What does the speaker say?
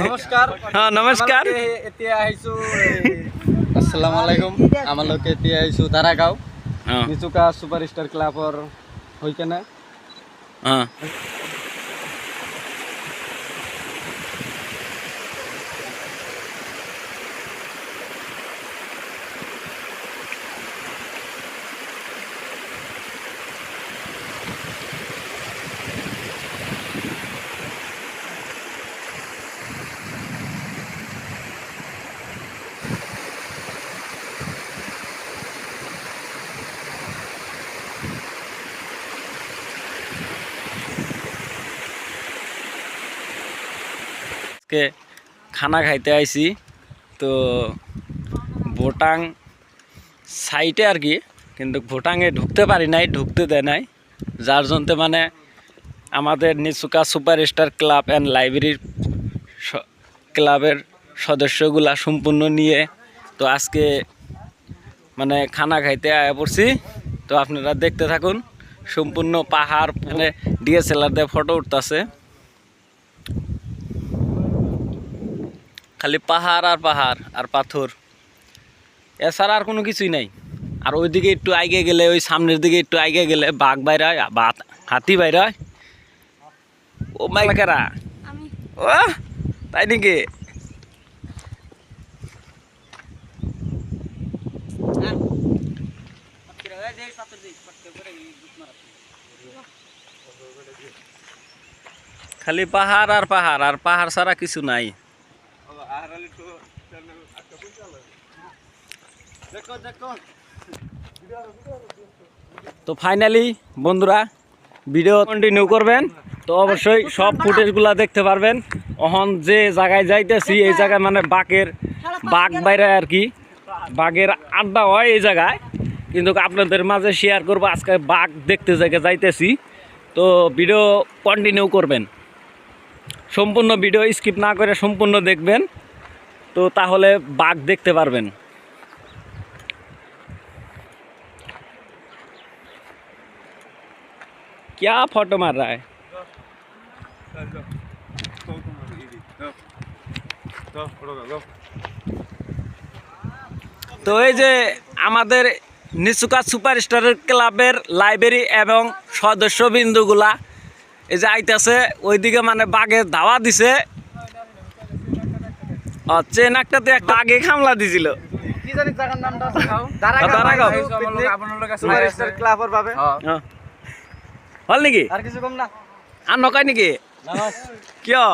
নমস্কাৰ হ্যাঁ নমস্কাৰ এতিয়া আহিছো আসসালামু আলাইকুম। আমালোকে এতিয়া আহিছো দাৰাগাঁও নিচুকা ছুপাৰ ষ্টাৰ ক্লাবৰ হৈ কেনে। আজকে খানা খাইতে আইছি। তো ভোটাং সাইটে আর কি, কিন্তু ভোটাংয়ে ঢুকতে পারি নাই, ঢুকতে দেয় নাই। যার জন্য মানে আমাদের নিচুকা সুপার স্টার ক্লাব অ্যান্ড লাইব্রেরির ক্লাবের সদস্যগুলা সম্পূর্ণ নিয়ে তো আজকে মানে খানা খাইতে আয়া পড়ছি। তো আপনারা দেখতে থাকুন, সম্পূর্ণ পাহাড় মানে ডিএসএলআর দিয়ে ফটো উঠতেছে। খালি পাহাড় আর পাহাড় আর পাথর। এছাড়া আর কোনো কিছুই নাই। আর ওইদিকে একটু আগে গেলে ওই সামনের দিকে একটু আগে গেলে বাঘ বাইরে হয় বা হাতি বাইরে হয়। ও মাইকেরা আমি ও তাই নাকি? খালি পাহাড় আর পাহাড় আর পাহাড় ছাড়া কিছু নাই। দেখো দেখো তো ফাইনালি বন্ধুরা ভিডিও কন্টিনিউ করবেন। তো অবশ্যই সব ফুটেজগুলা দেখতে পারবেন। অহন যে জায়গায় যাইতেছি, এই জায়গায় মানে বাঘের বাঘ বাইরে আর কি। বাঘের আড্ডা হয় এই জায়গায়। কিন্তু আপনাদের মাঝে শেয়ার করব, আজকে বাঘ দেখতে জায়গায় যাইতেছি। তো ভিডিও কন্টিনিউ করবেন। সম্পূর্ণ ভিডিও স্কিপ না করে সম্পূর্ণ দেখবেন। তো তাহলে বাঘ দেখতে পারবেন क्या फोटो मार रहा है তো এই যে আমাদের নিচুকা সুপারস্টারের ক্লাবের লাইব্রেরি এবং সদস্যবিন্দুগুলা এই যে আইতেছে ওইদিকে মানে বাঘের ধাওয়া দিছে ও একটা তো একটা আগে খামলা দিছিল। কি জানি জাগার নামটা আছে খাও। দারাগাঁও। সুপার ষ্টার ক্লাবৰ বাবে। অ। হল নেকি? আর কিছু কম না। আর নকয় নেকি? কিয়?